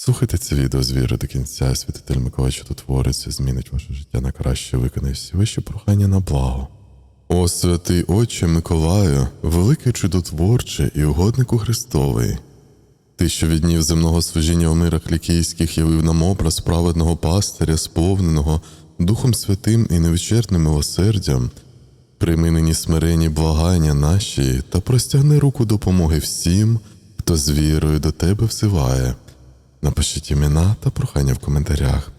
Слухайте це відео з віри до кінця, святитель Миколай Чудотворець змінить ваше життя на краще, виконає всі вищі прохання на благо. О святий Отче Миколаю, великий чудотворче і угоднику Христовий, ти, що від днів земного служіння у мирах лікійських явив нам образ праведного пастиря, сповненого Духом Святим і невичерпним милосердям, прийми нині смирені благання наші та простягни руку допомоги всім, хто з вірою до тебе взиває. Напишіть імена та прохання в коментарях.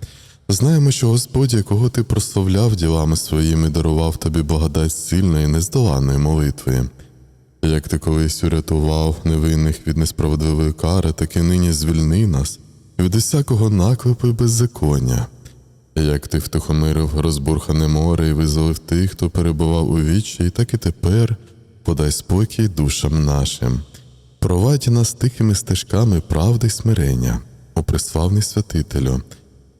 Знаємо, що Господь, якого ти прославляв ділами своїми, дарував тобі благодать сильної, нездоланної молитви. Як ти колись урятував невинних від несправедливої кари, так і нині звільни нас від усякого наклепу і беззаконня. Як ти втихомирив розбурхане море і визволив тих, хто перебував у вічі, так і тепер подай спокій душам нашим. Провадь нас тихими стежками правди й смирення, приславний святителю.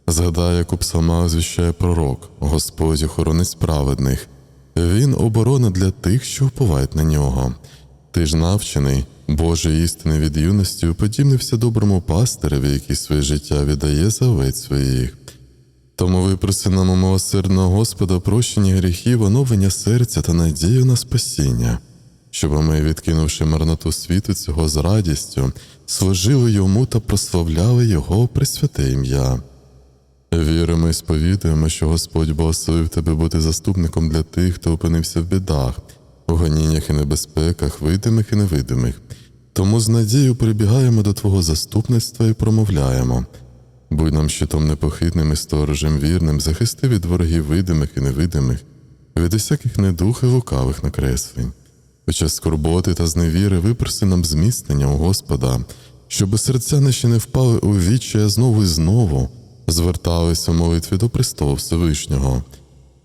Згадай, як у псалмах звіщає пророк, Господь охоронець праведних. Він оборона для тих, що вповають на нього. Ти ж навчений, Боже істини від юності, уподібнився доброму пастиреві, який своє життя віддає за овець своїх. Тому випроси нам у милосердного Господа прощення гріхів, оновлення серця та надію на спасіння, щоб ми, відкинувши марноту світу цього з радістю, служили йому та прославляли Його пресвяте ім'я. Віримо і сповідуємо, що Господь благословив тебе бути заступником для тих, хто опинився в бідах, у гоніннях і небезпеках, видимих і невидимих. Тому з надією прибігаємо до Твого заступництва і промовляємо. Будь нам щитом непохитним і сторожем вірним, захисти від ворогів видимих і невидимих, від усяких недух і лукавих накреслень. Під час скорботи та зневіри випроси нам зміцнення у Господа, щоб серця наші не впали у віччя знову і знову, зверталися в молитві до престолу Всевишнього.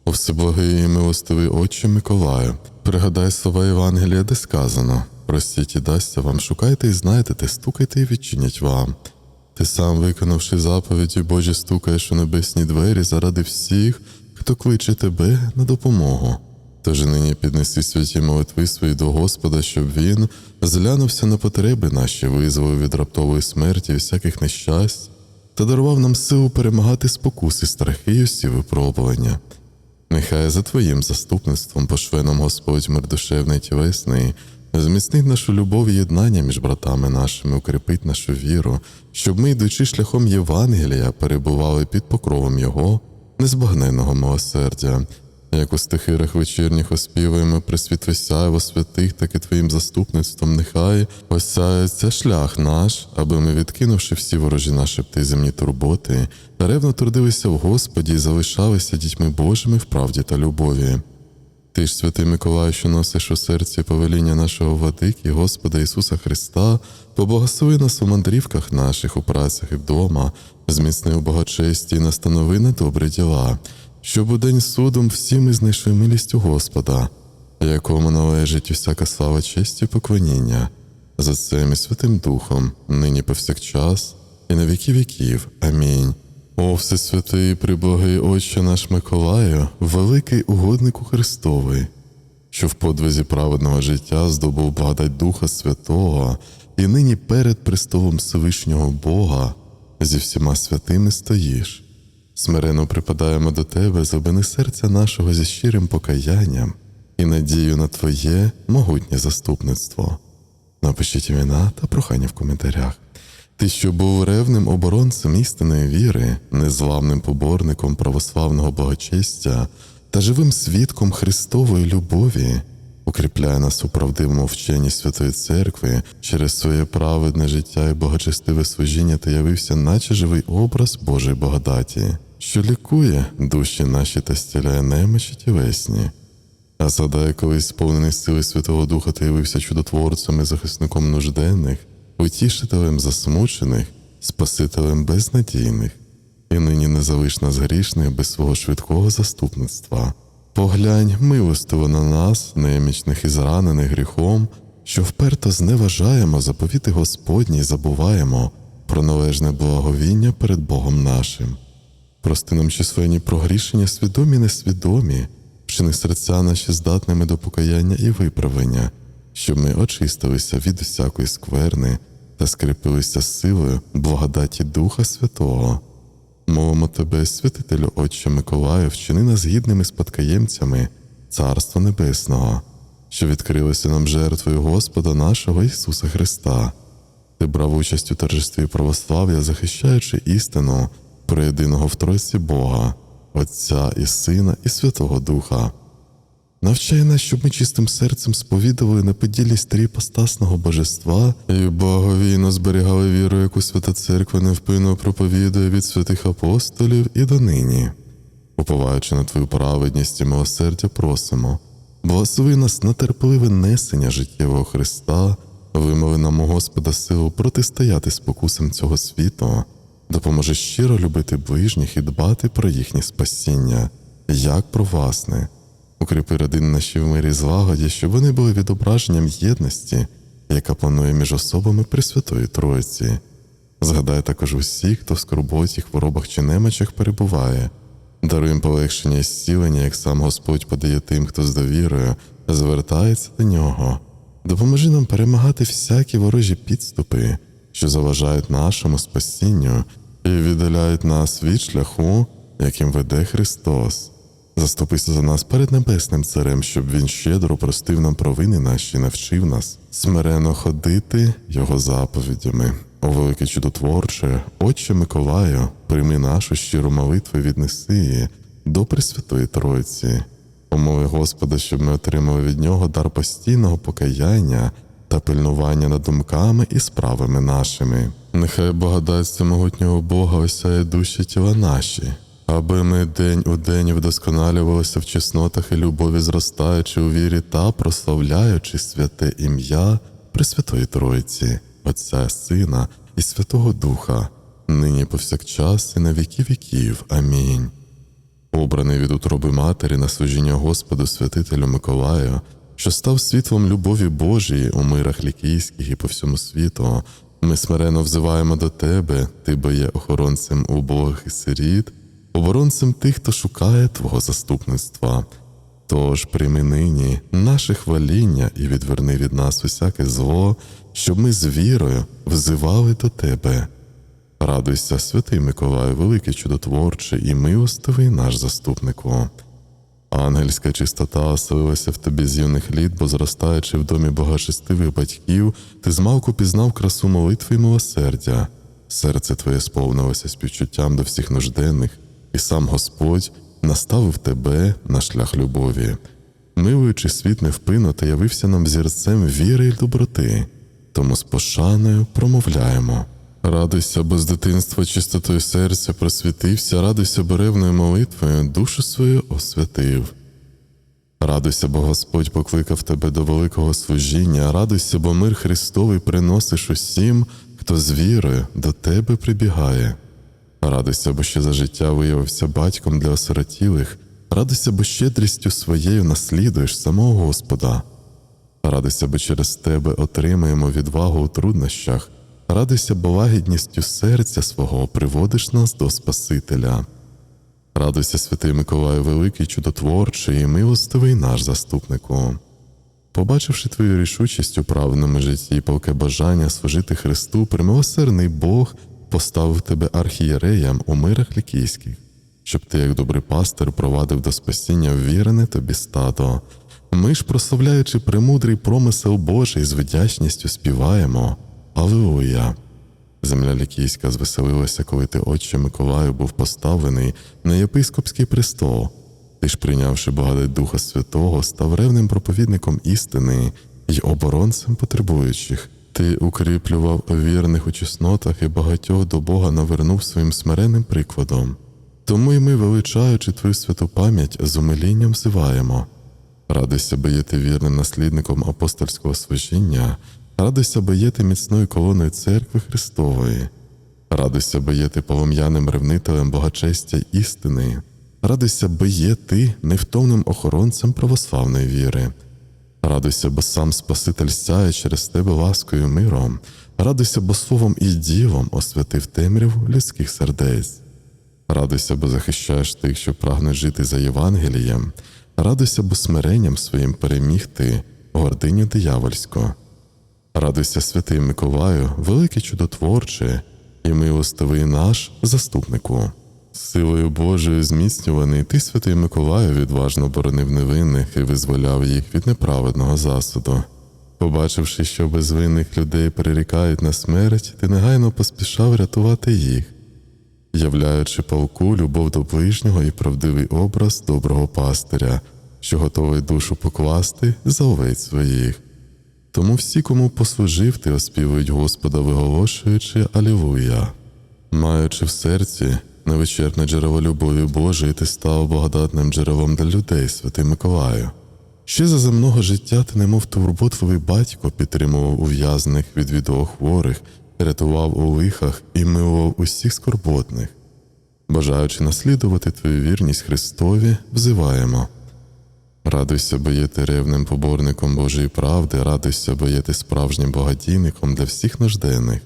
О всеблагий і милостивий Отче Миколаю, пригадай слова Євангелія, де сказано: простіть і дасться вам, шукайте і знайдете, стукайте і відчинять вам. Ти сам, виконавши заповіді Божі, стукаєш у небесні двері заради всіх, хто кличе тебе на допомогу. Тож нині піднеси святі молитви свої до Господа, щоб Він зглянувся на потреби наші, визволив від раптової смерті і всяких нещасть, та дарував нам силу перемагати спокуси, страхи й усі випробування. Нехай за Твоїм заступництвом пошле нам Господь мир душевний і тілесний, зміцнить нашу любов і єднання між братами нашими, укріпить нашу віру, щоб ми, йдучи шляхом Євангелія, перебували під покровом Його незбагненного милосердя. Як у стихирах вечірніх оспівуємо присвіт сяйво святих, так і Твоїм заступництвом, нехай осяється шлях наш, аби ми, відкинувши всі ворожі наші пти земні турботи, ревно трудилися в Господі і залишалися дітьми Божими в правді та любові. Ти ж, святий Миколай, що носиш у серці повеління нашого владики, Господа Ісуса Христа, поблагослови нас у мандрівках наших, у працях і вдома, зміцни у благочесті і настанови на добрі діла, щоб у день судом всі ми знайшли милість у Господа, якому належить усяка слава честі і поклоніння, за цим і Святим Духом, нині повсякчас, і на віки віків. Амінь. О, Всесвятий, і приблагий Отче наш Миколаю, великий угоднику Христовий, що в подвизі праведного життя здобув благодать Духа Святого, і нині перед престолом Всевишнього Бога зі всіма святими стоїш. Смирено припадаємо до Тебе, зобини серця нашого зі щирим покаянням і надію на Твоє могутнє заступництво. Напишіть імена та прохання в коментарях. Ти, що був ревним оборонцем істинної віри, незламним поборником православного благочестя та живим свідком Христової любові, укріпляє нас у правдивому вченні Святої Церкви через своє праведне життя і благочестиве служіння та явився, наче живий образ Божої благодаті, що лікує душі наші та стіляє немочі тілесні. А згадай, колись сповнений сили Святого Духа ти явився чудотворцем і захисником нужденних, утішителем засмучених, спасителем безнадійних, і нині не нас грішних без свого швидкого заступництва. Поглянь милостиво на нас, немічних і зранених гріхом, що вперто зневажаємо заповіти Господні і забуваємо про належне благовіння перед Богом нашим. Прости нам численні прогрішення, свідомі несвідомі, вчини серця наші здатними до покаяння і виправлення, щоб ми очистилися від усякої скверни та скріпилися силою благодаті Духа Святого. Мовимо тебе, святителю Отче Миколаю, вчини нас гідними спадкоємцями Царства Небесного, що відкрилося нам жертвою Господа нашого Ісуса Христа. Ти брав участь у торжестві православ'я, захищаючи істину про єдиного в Тройці Бога, Отця і Сина, і Святого Духа. Навчай нас, щоб ми чистим серцем сповідували неподільність тріпостасного божества і благовійно зберігали віру, яку Свята Церква невпинно проповідує від святих апостолів і донині. Уповаючи на Твою праведність і милосердя, просимо, благослови нас на терпеливе несення життєвого Христа, вимови нам у Господа силу протистояти спокусам цього світу, допоможи щиро любити ближніх і дбати про їхнє спасіння, як про власне. Укріпи родини наші в мирі злагоді, щоб вони були відображенням єдності, яка панує між особами Пресвятої Троїці. Згадай також усіх, хто в скорботі, хворобах чи немочах перебуває. Даруй їм полегшення і зцілення, як сам Господь подає тим, хто з довірою звертається до нього. Допоможи нам перемагати всякі ворожі підступи, що заважають нашому спасінню і віддаляють нас від шляху, яким веде Христос. Заступися за нас перед небесним царем, щоб він щедро простив нам провини наші, навчив нас смирено ходити його заповідями. О велике чудотворче, Отче Миколаю, прийми нашу щиру молитву віднеси її до Пресвятої Тройці. Помоли Господа, щоб ми отримали від нього дар постійного покаяння та пильнування над думками і справами нашими. Нехай благодать могутнього Бога осяє душі тіла наші, аби ми день у день вдосконалювалися в чеснотах і любові, зростаючи у вірі та прославляючи святе ім'я Пресвятої Тройці, Отця, Сина і Святого Духа, нині повсякчас і на віки віків. Амінь. Обраний від утроби матері на служіння Господу святителю Миколаю, що став світлом любові Божої у мирах лікійських і по всьому світу, ми смиренно взиваємо до Тебе, Ти бо є охоронцем убогих і сиріт, оборонцем тих, хто шукає Твого заступництва. Тож прийми нині наше хваління і відверни від нас усяке зло, щоб ми з вірою взивали до Тебе. Радуйся, святий Миколаю, великий чудотворче і милостивий наш заступнику. Ангельська чистота оселилася в тобі з юних літ, бо зростаючи в домі богочестивих батьків, ти змалку пізнав красу молитви й милосердя. Серце твоє сповнилося співчуттям до всіх нужденних, і сам Господь наставив тебе на шлях любові. Милуючи світ невпинно, та явився нам зірцем віри й доброти, тому з пошаною промовляємо. Радуйся, бо з дитинства чистотою серця просвітився, радуйся беревною молитвою, душу свою освятив. Радуйся, бо Господь покликав тебе до великого служіння, радуйся, бо мир Христовий приносиш усім, хто з вірою до тебе прибігає. Радуйся, бо ще за життя виявився батьком для осиротілих, радуйся, бо щедрістю своєю наслідуєш самого Господа. Радуйся, бо через тебе отримаємо відвагу у труднощах, радуйся, бо лагідністю серця свого приводиш нас до Спасителя. Радуйся, святий Миколаю, великий, чудотворчий і милостивий наш заступнику. Побачивши твою рішучість у правильному житті і палке бажання служити Христу, примилосердний Бог поставив тебе архієреям у мирах лікійських, щоб ти, як добрий пастир, провадив до спасіння ввірене тобі стадо. Ми ж, прославляючи премудрий промисел Божий, з вдячністю співаємо. Аллилуйя! Земля Лікійська звеселилася, коли ти, отче Миколаю, був поставлений на єпископський престол. Ти ж, прийнявши благодать Духа Святого, став ревним проповідником істини й оборонцем потребуючих. Ти укріплював вірних у чеснотах і багатьох до Бога навернув своїм смиренним прикладом. Тому й ми, величаючи твою святу пам'ять, з умилінням взиваємо. Радуйся, бо є ти вірним наслідником апостольського служіння, радуйся, бо є міцною колоною церкви Христової, радуйся, бо є полум'яним ревнителем благочестя й істини, радуйся, бо є ти невтомним охоронцем православної віри. Радуйся, бо сам Спаситель сяє через тебе ласкою миром, радуйся, бо словом і ділом освятив темряв людських сердець. Радуйся, бо захищаєш тих, що прагнуть жити за Євангелієм, радуйся, бо смиренням своїм переміг ти гординю диявольську. Радуйся, святий Миколаю, великий чудотворче, і милостивий наш заступнику. Силою Божою зміцнюваний, ти, святий Миколаю, відважно боронив невинних і визволяв їх від неправедного засуду. Побачивши, що безвинних людей перерікають на смерть, ти негайно поспішав рятувати їх, являючи палку любов до ближнього і правдивий образ доброго пастиря, що готовий душу покласти за овець своїх. Тому всі, кому послужив, ти оспівують Господа, виголошуючи Алілуя. Маючи в серці невичерпне джерело любові Божої, ти став благодатним джерелом для людей, святий Миколаю. Ще за земного життя ти, немов турботливий батько, підтримував ув'язаних від відеохворих, рятував у лихах і милував усіх скорботних. Бажаючи наслідувати твою вірність Христові, взиваємо. Радуйся, бо є ти ревним поборником Божої правди, радуйся, бо є ти справжнім благодійником для всіх нужденних.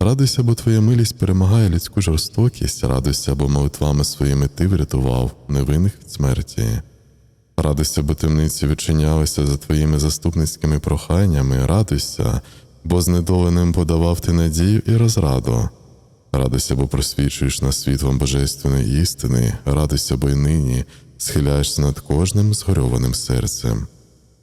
Радуйся, бо твоя милість перемагає людську жорстокість, радуйся, бо молитвами своїми ти врятував невинних від смерті. Радуйся, бо темниці відчинялися за твоїми заступницькими проханнями, радуйся, бо знедоленим подавав ти надію і розраду. Радуйся, бо просвічуєш нас світлом божественної істини, радуйся, бо й нині схиляєшся над кожним згорьованим серцем.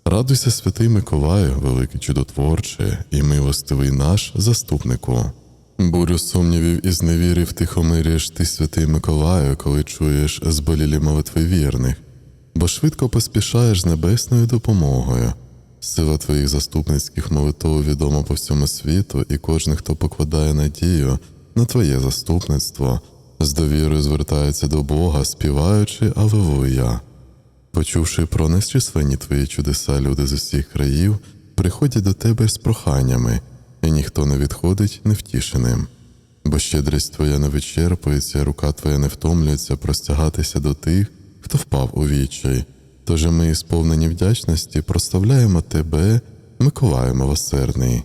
Радуйся, святий Миколаю, великий чудотворче і милостивий наш заступнику. Бурю сумнівів і зневірів тихомирюєш ти, святий Миколаю, коли чуєш зболілі молитви вірних, бо швидко поспішаєш з небесною допомогою. Сила твоїх заступницьких молитв відома по всьому світу, і кожен, хто покладає надію на твоє заступництво, з довірою звертається до Бога, співаючи Алелуя. Почувши про незчисленні твої чудеса, люди з усіх країв приходять до тебе з проханнями, і ніхто не відходить невтішеним. Бо щедрість твоя не вичерпується, рука твоя не втомлюється простягатися до тих, хто впав у відчай. Тож ми, сповнені вдячності, прославляємо тебе, Миколаю милосердний.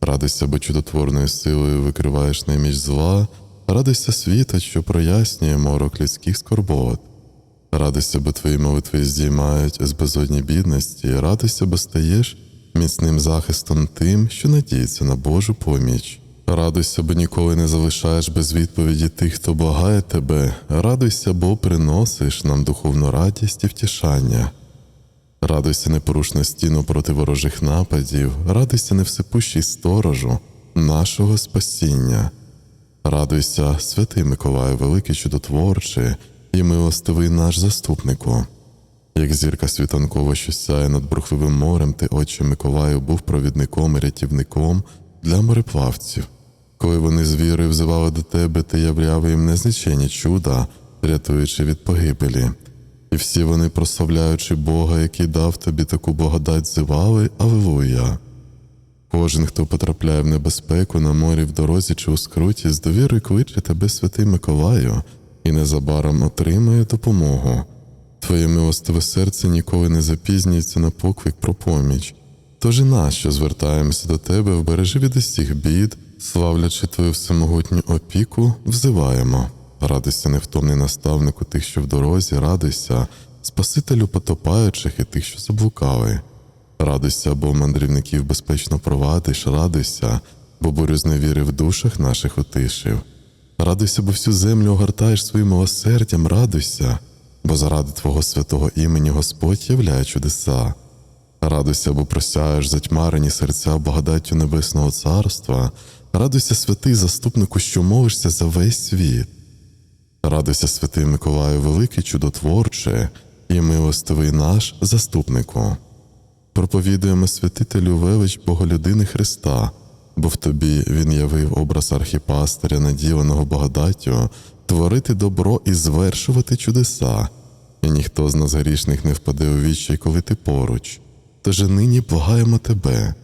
Радуйся, бо чудотворною силою викриваєш неміч зла, радуйся світа, що прояснює морок людських скорбот. Радуйся, бо твої молитви здіймають з безодні бідності, радуйся, бо стаєш міцним захистом тим, що надіється на Божу поміч. Радуйся, бо ніколи не залишаєш без відповіді тих, хто благає тебе. Радуйся, бо приносиш нам духовну радість і втішання. Радуйся непорушна стіну проти ворожих нападів, радуйся невсипущий сторожу нашого спасіння. Радуйся, святий Миколаю, великий чудотворче і милостивий наш заступнику. Як зірка світанкова, що сяє над бурхливим морем, ти, отче Миколаю, був провідником і рятівником для мореплавців. Коли вони з вірою взивали до тебе, ти являв їм незлічені чуда, рятуючи від погибелі. І всі вони, прославляючи Бога, який дав тобі таку благодать, зивали Аллилуйя. Кожен, хто потрапляє в небезпеку на морі в дорозі чи у скруті, з довірою кличе тебе, святий Миколаю, і незабаром отримує допомогу. Твоє милостиве серце ніколи не запізнюється на поклик про поміч. Тож і нас, що звертаємося до тебе, вбережи від усіх бід, славлячи твою всемогутню опіку, взиваємо. Радуйся, невтомний наставнику тих, що в дорозі, радуйся, Спасителю потопаючих і тих, що заблукали. Радуйся, бо мандрівників безпечно провадиш, радуйся, бо бурю зневіри в душах наших утишив. Радуйся, бо всю землю огортаєш своїм милосердям, радуйся, бо заради Твого святого імені Господь являє чудеса. Радуйся, бо просяєш затьмарені серця благодаттю Небесного Царства, радуйся, святий заступнику, що молишся за весь світ. Радуйся, святий Миколаю, великий чудотворче і милостивий наш заступнику. Проповідуємо святителю велич Боголюдини Христа, бо в тобі Він явив образ архіпастиря, наділеного благодаттю, творити добро і звершувати чудеса, і ніхто з нас грішних не впаде у відчай, коли ти поруч. Тож нині благаємо тебе.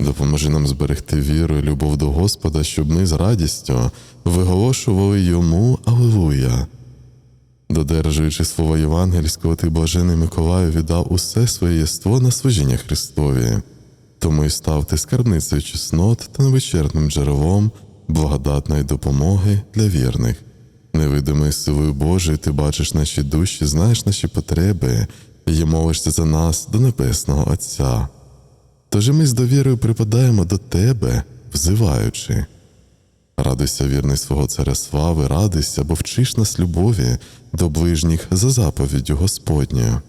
Допоможи нам зберегти віру і любов до Господа, щоб ми з радістю виголошували йому Аллилуйя. Додержуючи слова євангельського, ти блажений Миколаю віддав усе своє єство на служіння Христові, тому й став ти скарбницею чеснот та невичерпним джерелом благодатної допомоги для вірних. Невидимою силою Божою ти бачиш наші душі, знаєш наші потреби і молишся за нас до Небесного Отця. Тож і ми з довірою припадаємо до тебе, взиваючи. Радуйся, вірний свого царя слави, радуйся, бо вчиш нас любові до ближніх за заповіддю Господньою.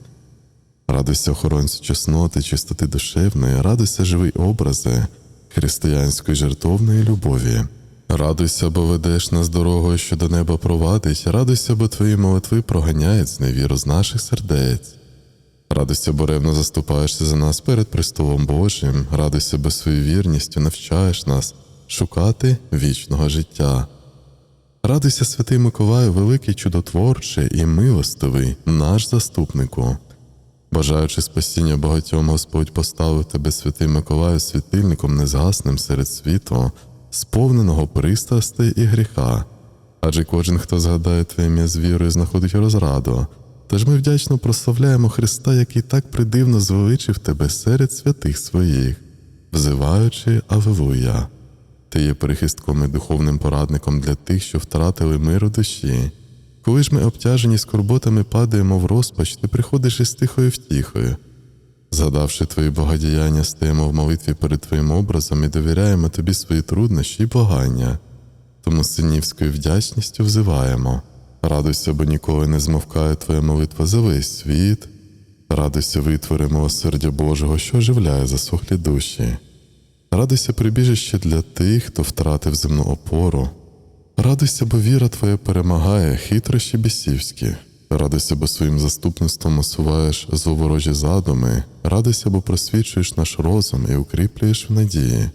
Радуйся, охоронцю чесноти, чистоти душевної, радуйся, живий образи християнської жертовної любові. Радуйся, бо ведеш нас дорогою, що до неба провадить, радуйся, бо твої молитви проганяють зневіру з наших сердець. Радуйся, бо ревно заступаєшся за нас перед престолом Божим, радуйся, бо своєю вірністю навчаєш нас шукати вічного життя. Радуйся, святий Миколаю, великий чудотворчий і милостивий, наш заступнику. Бажаючи спасіння багатьом, Господь поставив тебе, святий Миколаю, світильником незгасним серед світу, сповненого пристрастей і гріха. Адже кожен, хто згадає Твоє ім'я з вірою, знаходить розраду. Тож ми вдячно прославляємо Христа, який так придивно звеличив тебе серед святих своїх, взиваючи Алилуя. Ти є перехистком і духовним порадником для тих, що втратили мир у душі. Коли ж ми обтяжені скорботами падаємо в розпач, ти приходиш із тихою втіхою. Згадавши твої богодіяння, стаємо в молитві перед Твоїм образом і довіряємо тобі свої труднощі й благання. Тому синівською вдячністю взиваємо. Радуйся, бо ніколи не змовкає Твоя молитва за весь світ. Радуйся, витвори милосердя Божого, що оживляє засохлі душі. Радуйся, прибіжище для тих, хто втратив земну опору. Радуйся, бо віра Твоя перемагає хитрощі бісівські. Радуйся, бо своїм заступництвом усуваєш зловорожі задуми. Радуйся, бо просвічуєш наш розум і укріплюєш в надії.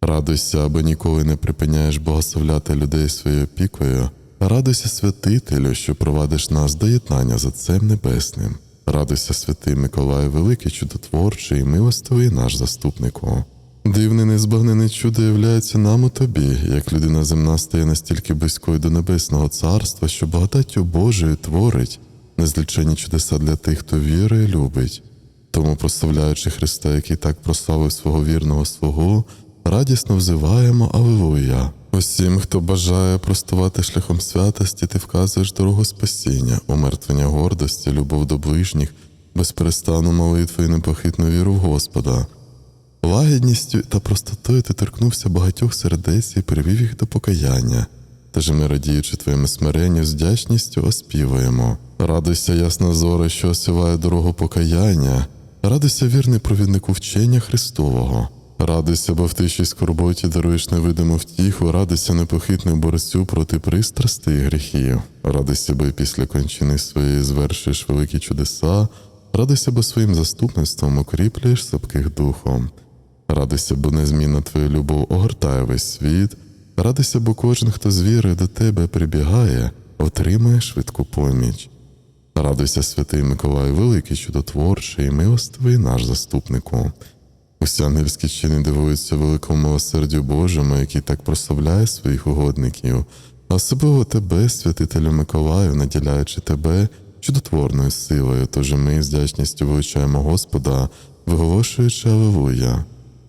Радуйся, бо ніколи не припиняєш благословляти людей своєю опікою. Радуйся, святителю, що провадиш нас до єднання з Отцем Небесним. Радуйся, святий Миколай, великий чудотворчий і милостивий наш заступнику. Дивне незбагнене чудо являється нам у тобі, як людина земна стає настільки близькою до небесного царства, що благодаттю Божою творить незлічені чудеса для тих, хто вірує і любить. Тому, прославляючи Христа, який так прославив свого вірного свого, радісно взиваємо Аллилуйя. Усім, хто бажає простувати шляхом святості, ти вказуєш дорогу спасіння, умертвення гордості, любов до ближніх, безперестанну молитву і непохитну віру в Господа. Лагідністю та простотою ти торкнувся багатьох сердець і привів їх до покаяння. Тож ми, радіючи твоєму смиренню, з вдячністю оспівуємо. Радуйся, ясна зора, що осіває дорогу покаяння, радуйся, вірний провіднику вчення Христового. Радуйся, бо в тиші скорботі даруєш невидиму втіху, радуйся непохитний борцю проти пристрасти і гріхів. Радуйся, бо після кончини своєї звершуєш великі чудеса, радуйся, бо своїм заступництвом укріплюєш слабких духом. Радуйся, бо незмінна твоя любов огортає весь світ. Радуйся, бо кожен, хто з вірою до тебе прибігає, отримує швидку поміч. Радуйся, святий Миколай, великий чудотворчий і милостивий наш заступнику. Усі ангельські чини дивуються великому милосердю Божому, який так прославляє своїх угодників, особливо тебе, святителю Миколаю, наділяючи тебе чудотворною силою, тож ми з вдячністю вивчаємо Господа, виголошуючи Алилуя.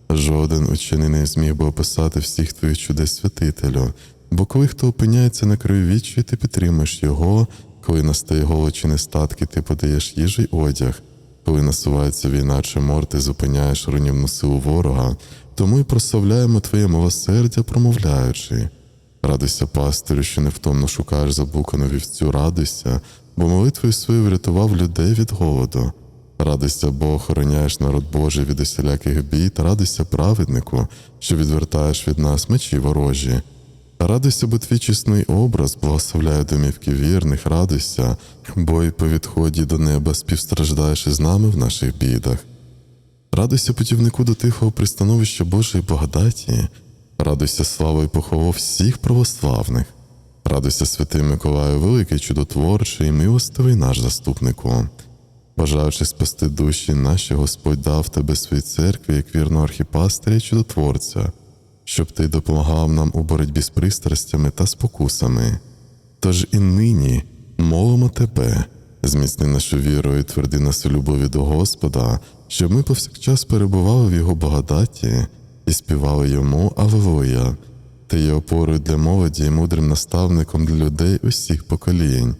Жоден учений не зміг би описати всіх твоїх чудес святителю, бо коли хто опиняється на краю вічі, ти підтримуєш його, коли настає голод чи нестатки, ти подаєш їжу й одяг, коли насувається війна чи мор, ти зупиняєш руйнівну силу ворога, тому й прославляємо Твоє милосердя, промовляючи. Радуйся, пастирю, що невтомно шукаєш заблукану вівцю, радуйся, бо молитвою своєю врятував людей від голоду. Радуйся, бо охороняєш народ Божий від усіляких бід, радуйся праведнику, що відвертаєш від нас мечі ворожі. Радуйся, бо твій чесний образ благословляє домівки вірних, радуйся, бо й по відході до неба співстраждаєш із нами в наших бідах. Радуйся путівнику до тихого пристановища Божої благодаті, радуйся славою поховав всіх православних, радуйся, святий Миколаю, великий чудотворчий і милостивий наш заступнику. Бажаючи спасти душі наші, Господь дав тебе своїй церкві, як вірного архіпастиря і чудотворця, щоб ти допомагав нам у боротьбі з пристрастями та спокусами. Тож і нині молимо тебе, зміцни нашу віру і тверди нас у любові до Господа, щоб ми повсякчас перебували в Його благодаті і співали йому Аллилуйя. Ти є опорою для молоді і мудрим наставником для людей усіх поколінь.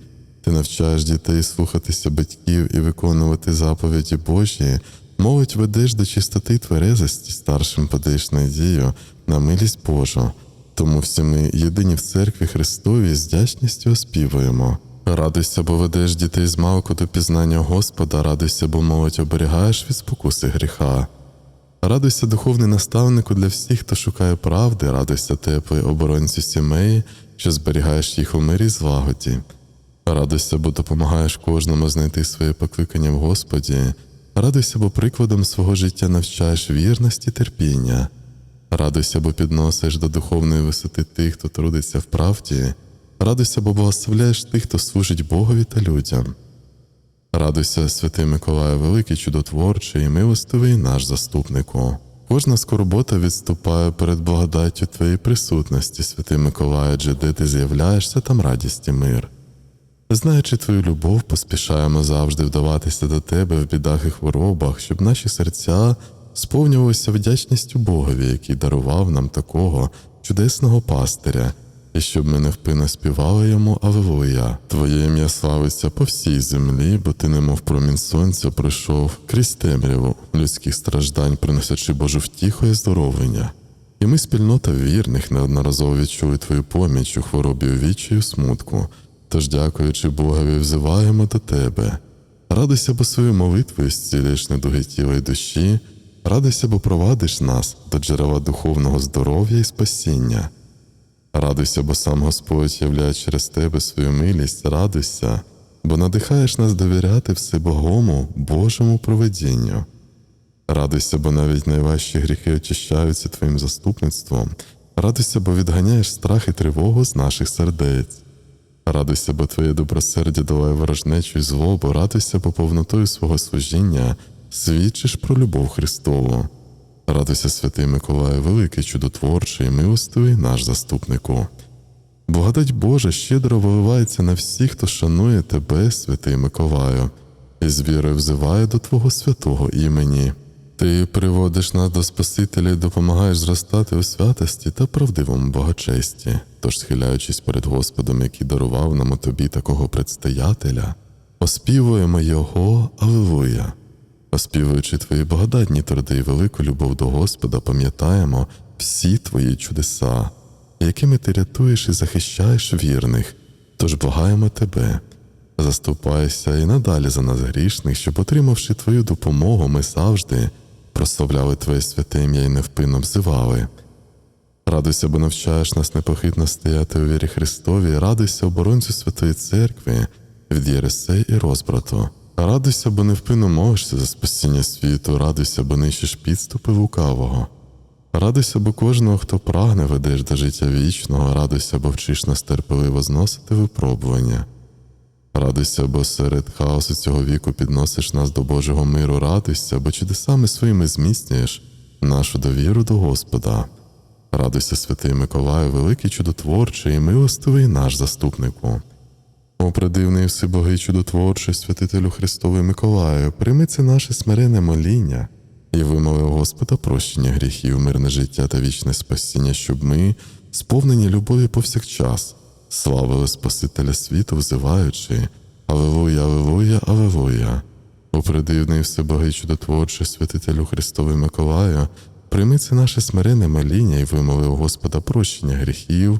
Ти навчаєш дітей слухатися батьків і виконувати заповіді Божі, молодь ведеш до чистоти тверезості, старшим подаєш надію на милість Божу. Тому всі ми єдині в церкві Христовій з вдячністю оспівуємо. Радуйся, бо ведеш дітей з малку до пізнання Господа, радуйся, бо молодь оберігаєш від спокуси гріха. Радуйся, духовний наставнику для всіх, хто шукає правди, радуйся теплий оборонцю сімей, що зберігаєш їх у мирі й злагоді. Радуйся, бо допомагаєш кожному знайти своє покликання в Господі. Радуйся, бо прикладом свого життя навчаєш вірності, терпіння. Радуйся, бо підносиш до духовної висоти тих, хто трудиться в правді. Радуйся, бо благословляєш тих, хто служить Богові та людям. Радуйся, святий Миколай, великий чудотворчий і милостивий наш заступнику. Кожна скорбота відступає перед благодаттю Твоєї присутності, святий Миколай, адже де ти з'являєшся, там радість і мир. Знаючи твою любов, поспішаємо завжди вдаватися до тебе в бідах і хворобах, щоб наші серця сповнювалися вдячністю Богові, який дарував нам такого чудесного пастиря, і щоб ми невпинно співали йому Алелуя. Твоє ім'я славиться по всій землі, бо ти, немов промінь сонця, пройшов крізь темряву людських страждань, приносячи Божу втіху і здоровлення. І ми, спільнота вірних, неодноразово відчули твою поміч у хворобі у вічі у смутку. Тож, дякуючи Богові, взиваємо до тебе. Радуйся, бо свою молитвою зцілюєш недуги тіла й душі, радуйся, бо провадиш нас до джерела духовного здоров'я і спасіння. Радуйся, бо сам Господь являє через тебе свою милість, радуйся, бо надихаєш нас довіряти всебогому Божому проведінню. Радуйся, бо навіть найважчі гріхи очищаються Твоїм заступництвом. Радуйся, бо відганяєш страх і тривогу з наших сердець. Радуйся, бо Твоє добросердя долає ворожнечу й злобу, радуйся, бо повнотою свого служіння свідчиш про любов Христову. Радуйся, святий Миколай, великий чудотворчий, і милостивий наш заступнику. Благодать Божа щедро виливається на всіх, хто шанує тебе, святий Миколаю, і з вірою взиває до Твого святого імені. Ти приводиш нас до Спасителя і допомагаєш зростати у святості та правдивому благочесті, тож, схиляючись перед Господом, який дарував нам у тобі такого предстоятеля, оспівуємо Його Аллилуйя. Оспівуючи твої благодатні труди і велику любов до Господа, пам'ятаємо всі твої чудеса, якими ти рятуєш і захищаєш вірних, тож благаємо тебе. Заступайся і надалі за нас грішних, щоб, отримавши твою допомогу, ми завжди прославляли Твоє святе ім'я і невпинно взивали. Радуйся, бо навчаєш нас непохитно стояти у вірі Христові, радуйся оборонцю Святої Церкви від єресей і розбрату. Радуйся, бо невпинно молишся за спасіння світу, радуйся, бо нищиш підступи лукавого. Радуйся, бо кожного, хто прагне, ведеш до життя вічного, радуйся, бо вчиш нас терпеливо зносити випробування. Радуйся, бо серед хаосу цього віку підносиш нас до Божого миру, радуйся, бо чудесами своїми зміцнюєш нашу довіру до Господа. Радуйся, святий Миколаю, великий чудотворчий і милостивий наш заступнику. О, придивний всебогий чудотворчий, святителю Христовий Миколаю, прийми це наше смирене моління і вимоли у Господа прощення гріхів, мирне життя та вічне спасіння, щоб ми, сповнені любові повсякчас, славили Спасителя світу, взиваючи Алелуя, Алелуя, Алелуя. О, придивний всебогий чудотворчий, святителю Христовий Миколаю, прийми це наше смирене моління і вимоли у Господа прощення гріхів,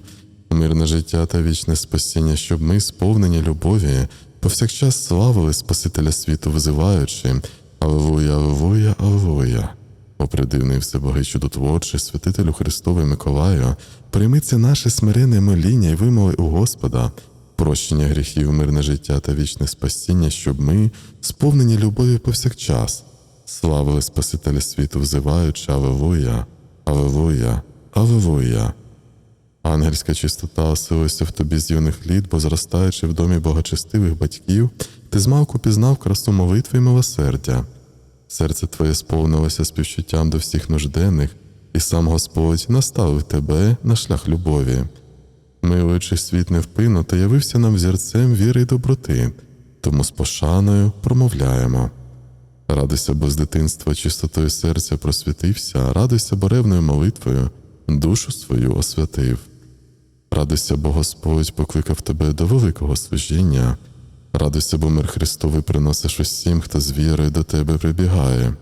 мирне життя та вічне спасіння, щоб ми, сповнені любові, повсякчас славили Спасителя світу, визиваючи Аллилуйя, Аллилуйя, Аллилуйя. О придивний всебогий чудотворчий, святителю Христовий Миколаю, прийми це наше смирене моління і вимоли у Господа, прощення гріхів, мирне життя та вічне спасіння, щоб ми, сповнені любові повсякчас, славили Спасителя світу, взиваючи Аллилуйя, Аллилуйя, Аллилуйя. Ангельська чистота оселилася в тобі з юних літ, бо зростаючи в домі богочестивих батьків, ти змалку пізнав красу молитви й милосердя. Серце твоє сповнилося співчуттям до всіх нужденних, і сам Господь наставив тебе на шлях любові. Милуючи світ невпинно, та явився нам взірцем віри й доброти, тому з пошаною промовляємо. Радуйся, бо з дитинства чистотою серця просвітився, радуйся, бо ревною молитвою душу свою освятив. Радуйся, бо Господь покликав тебе до великого служіння. Радуйся, бо мир Христовий приносиш усім, хто з вірою до тебе прибігає.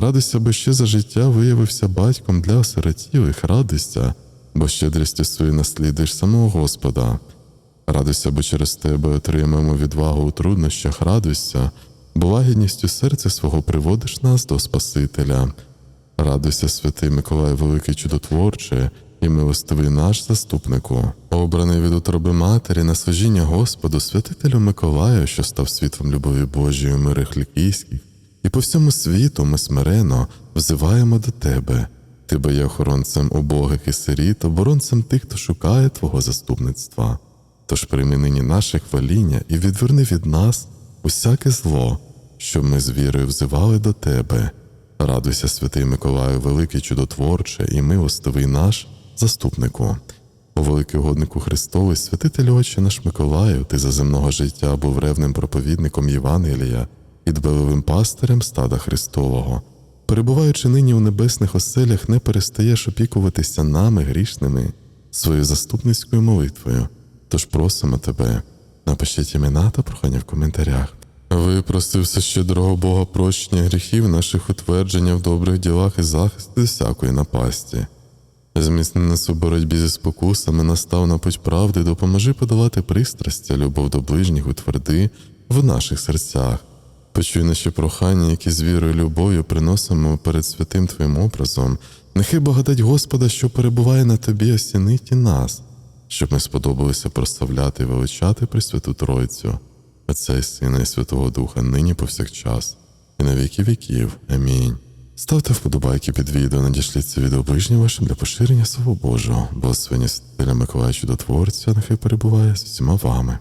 Радуйся, бо ще за життя виявився батьком для осиротілих, радуйся, бо щедрістю свою наслідуєш самого Господа. Радуйся, бо через тебе отримаємо відвагу у труднощах, радуйся, бо лагідністю серця свого приводиш нас до Спасителя. Радуйся, святий Миколай, великий чудотворче, і милостивий наш заступнику, обраний від утроби матері на служіння Господу, святителю Миколаю, що став світлом любові Божої мирих лікійських, і по всьому світу ми смирено взиваємо до тебе. Ти бо є охоронцем убогих і сиріт, оборонцем тих, хто шукає Твого заступництва. Тож прийми нині наше хваління і відверни від нас усяке зло, щоб ми з вірою взивали до Тебе. Радуйся, святий Миколаю, великий чудотворче і милостивий наш заступнику. О великий годнику Христовий, святителю Отче наш Миколаю, ти за земного життя був ревним проповідником Євангелія і дбеливим пастирем стада Христового. Перебуваючи нині у небесних оселях, не перестаєш опікуватися нами, грішними, своєю заступницькою молитвою. Тож просимо тебе, напишіть імена та прохання в коментарях. Випросився щедрого Бога прощення гріхів наших утвердження в добрих ділах і захист від всякої напасті. Зміцни нас у боротьбі зі спокусами, настав на путь правди, допоможи подолати пристрастя, любов до ближніх утверди в наших серцях. Почуй наші прохання, які з вірою і любов'ю приносимо перед святим Твоїм образом. Нехай благодать Господа, що перебуває на тобі, осінить і нас, щоб ми сподобалися прославляти і величати Пресвяту Тройцю, Отця і Сина і Святого Духа, нині повсякчас, і на віки віків. Амінь. Ставте вподобайки під відео, надішліть це відео ближнім вашим для поширення Слова Божого, благословення Святителя Миколая Чудотворця, нехай перебуває з усіма вами.